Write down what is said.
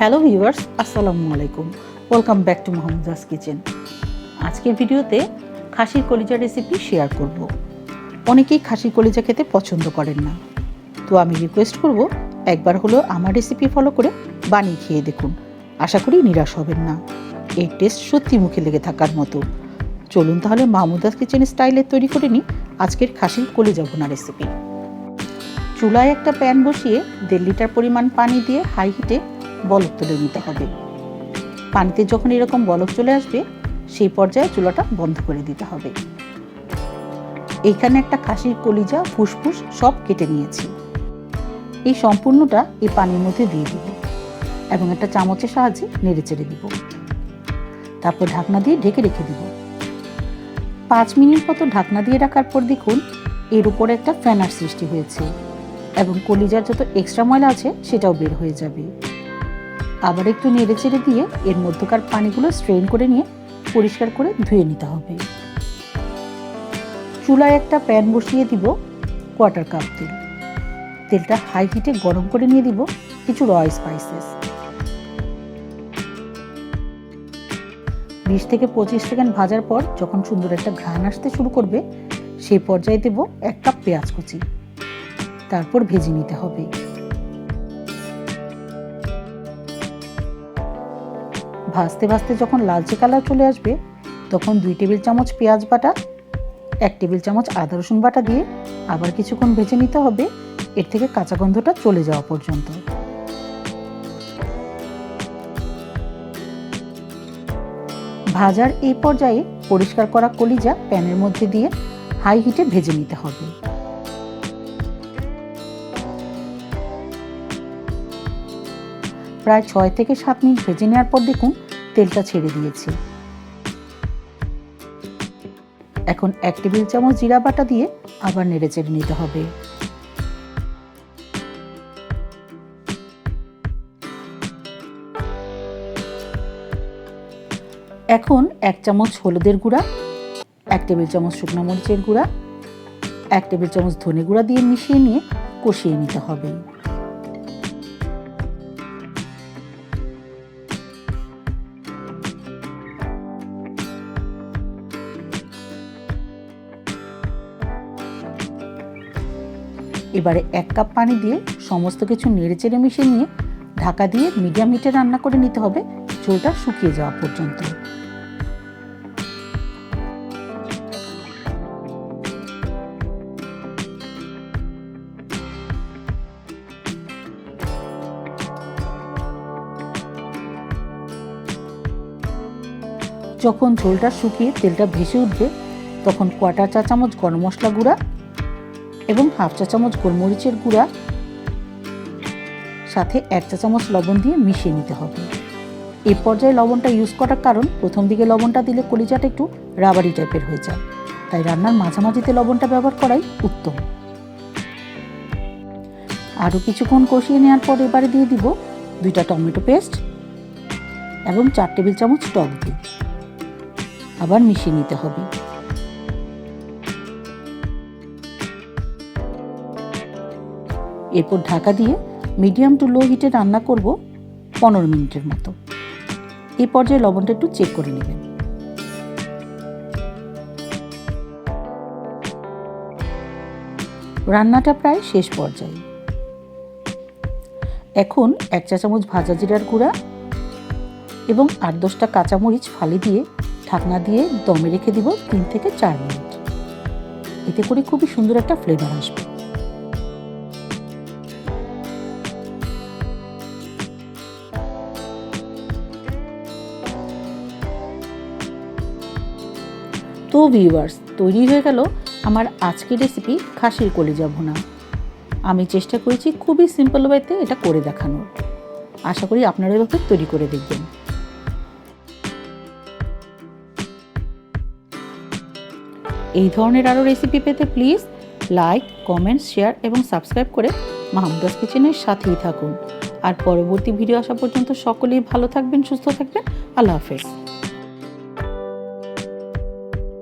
Hello viewers, আসসালামু আলাইকুম। Welcome back to Mohammada's kitchen আজকের ভিডিওতে খাসির কলিজা রেসিপি শেয়ার করব। অনেকেই খাসির কলিজা খেতে পছন্দ করেন না। তো আমি রিকোয়েস্ট করব, একবার হলো আমার রেসিপি ফলো করে বানিয়ে খেয়ে দেখুন। আশা করি নিরাশ হবেন না। এই টেস্ট সত্যি মুখে লেগে থাকার মতো। চলুন তাহলে মাহমুদাস কিচেন স্টাইলে তৈরি করে নিই আজকের খাসির কলিজা ভুনা রেসিপি চুলায় একটা প্যান বসিয়ে দেড় লিটার পরিমাণ পানি দিয়ে হাই হিটে বলক তুলে নিতে হবে। পানিতে যখন এরকম বলক চলে আসবে, সেই পর্যায়ে চুলাটা বন্ধ করে দিতে হবে। এইখানে একটা খাসির কলিজা, ফুসফুস সব কেটে নিয়েছি। এই সম্পূর্ণটা এই পানির মধ্যে দিয়ে দিব এবং একটা চামচের সাহায্যে নেড়ে চেড়ে দিব। তারপর ঢাকনা দিয়ে ঢেকে রেখে দিব। পাঁচ মিনিট মতো ঢাকনা দিয়ে রাখার পর দেখুন, এর উপরে একটা ফ্যানার সৃষ্টি হয়েছে এবং কলিজার যত এক্সট্রা ময়লা আছে, সেটাও বের হয়ে যাবে। আবার একটু নেড়ে চেড়ে দিয়ে এর মধ্যকার পানিগুলো স্ট্রেন করে নিয়ে পরিষ্কার করে ধুয়ে নিতে হবে। চুলায় একটা প্যান বসিয়ে দিব কোয়ার্টার কাপ তেল। তেলটা হাই হিটে গরম করে নিয়ে দিব কিছু র স্পাইসেস বিশ থেকে পঁচিশ সেকেন্ড ভাজার পর যখন সুন্দর একটা ঘ্রাণ আসতে শুরু করবে সেই পর্যায়ে দেব এক কাপ পেঁয়াজ কুচি। তারপর ভেজে নিতে হবে। ভাজতে ভাজতে যখন লালচে কালার চলে আসবে, তখন দুই টেবিল চামচ পেঁয়াজ বাটা, এক টেবিল চামচ আদা রসুন বাটা দিয়ে আবার কিছুক্ষণ ভেজে নিতে হবে। এর থেকে কাঁচা গন্ধটা চলে যাওয়া পর্যন্ত। ভাজার এই পর্যায়ে পরিষ্কার করা কলিজা প্যানের মধ্যে দিয়ে হাই হিটে ভেজে নিতে হবে। প্রায় ছয় থেকে সাত মিনিট ভেজে নেওয়ার পর দেখুন তেলটা ছেড়ে দিয়েছে। এখন এক টেবিল চামচ জিরা বাটা দিয়ে আবার নেড়ে চেড়ে নিতে হবে। এখন এক চামচ হলুদের গুঁড়া, এক টেবিল চামচ শুকনো মরিচের গুঁড়া, এক টেবিল চামচ ধনে গুঁড়া দিয়ে মিশিয়ে নিয়ে কষিয়ে নিতে হবে। এবারে এক কাপ পানি দিয়ে সমস্ত কিছু নেড়ে চেড়ে মিশিয়ে নিয়ে ঢাকা দিয়ে মিডিয়াম হিটে রান্না করে নিতে হবে ঝোলটা শুকিয়ে যাওয়া পর্যন্ত। যখন ঝোলটা শুকিয়ে তেলটা ভেসে উঠবে, তখন কোয়াটার চা চামচ গরম মশলা গুঁড়া এবং হাফ চা চামচ গোলমরিচের গুঁড়া। সাথে এক চা চামচ লবণ দিয়ে মিশিয়ে নিতে হবে। এই পর্যায়ে লবণটা ইউজ করার কারণ প্রথম দিকে লবণটা দিলে কলিজাটা একটু রাবারি টাইপের হয়ে যায়। তাই রান্নার মাঝামাঝিতে লবণটা ব্যবহার করাই উত্তম। আরও কিছুক্ষণ কষিয়ে নেওয়ার পর এবারে দিয়ে দিব দুইটা টমেটো পেস্ট এবং চার টেবিল চামচ টক দই। আবার মিশিয়ে নিতে হবে। এরপর ঢাকা দিয়ে মিডিয়াম টু লো হিটে রান্না করব পনেরো মিনিটের মতো। এ পর্যায়ে লবণটা একটু চেক করে নেবেন। রান্নাটা প্রায় শেষ পর্যায়ে। এখন এক চা চামচ ভাজা জিরার গুঁড়া এবং আট দশটা কাঁচামরিচ ফালি দিয়ে ঢাকনা দিয়ে দমে রেখে দিব তিন থেকে চার মিনিট। এতে করে খুবই সুন্দর একটা ফ্লেভার আসবে। তো ভিউয়ার্স তৈরি হয়ে গেল আমার আজকের রেসিপি খাসির কলিজা ভুনা। আমি চেষ্টা করেছি খুবই সিম্পল ওয়েতে এটা করে দেখানোর। আশা করি আপনারা এভাবে তৈরি করে দেখবেন। এই ধরনের আরও রেসিপি পেতে প্লিজ লাইক কমেন্ট শেয়ার এবং সাবস্ক্রাইব করে মাহমুদাস কিচেনের সাথেই থাকুন। আর পরবর্তী ভিডিও আসা পর্যন্ত সকলেই ভালো থাকবেন, সুস্থ থাকবেন। আল্লাহ হাফেজ।